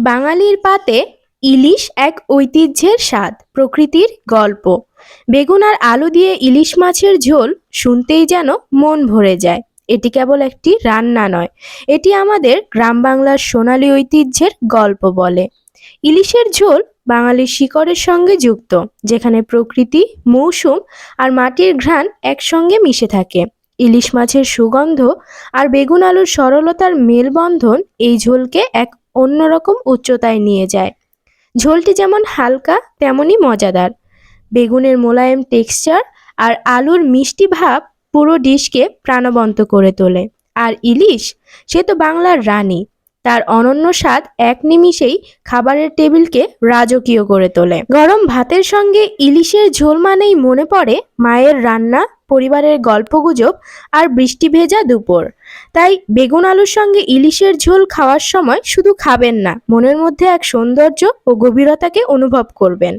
বাঙালির পাতে ইলিশ এক ঐতিহ্যের স্বাদ, প্রকৃতির গল্প। বেগুন আর আলু দিয়ে ইলিশ মাছের ঝোল শুনতেই যেন মন ভরে যায়। এটি কেবল একটি রান্না নয়, এটি আমাদের গ্রাম বাংলার সোনালী ঐতিহ্যের গল্প বলে। ইলিশের ঝোল বাঙালির শিকড়ের সঙ্গে যুক্ত, যেখানে প্রকৃতি, মৌসুম আর মাটির ঘ্রাণ একসঙ্গে মিশে থাকে। ইলিশ মাছের সুগন্ধ আর বেগুন আলুর সরলতার মেলবন্ধন এই ঝোলকে এক অন্যরকম উচ্চতায় নিয়ে যায়। ঝোলটি যেমন হালকা, তেমনই মজাদার। বেগুনের মোলায়েম, টেক্সচার আর আলুর মিষ্টি ভাব পুরো ডিশকে প্রাণবন্ত করে তোলে। আর ইলিশ, সে তো বাংলার রানী। তার অনন্য স্বাদ এক নিমিষেই খাবারের টেবিলকে রাজকীয় করে তোলে। গরম ভাতের সঙ্গে ইলিশের ঝোল মানেই মনে পড়ে মায়ের রান্না, পরিবারের গল্পগুজব আর বৃষ্টি ভেজা দুপুর। তাই বেগুন আলুর সঙ্গে ইলিশের ঝোল খাওয়ার সময় শুধু খাবেন না, মনের মধ্যে এক সৌন্দর্য ও গভীরতাকে অনুভব করবেন।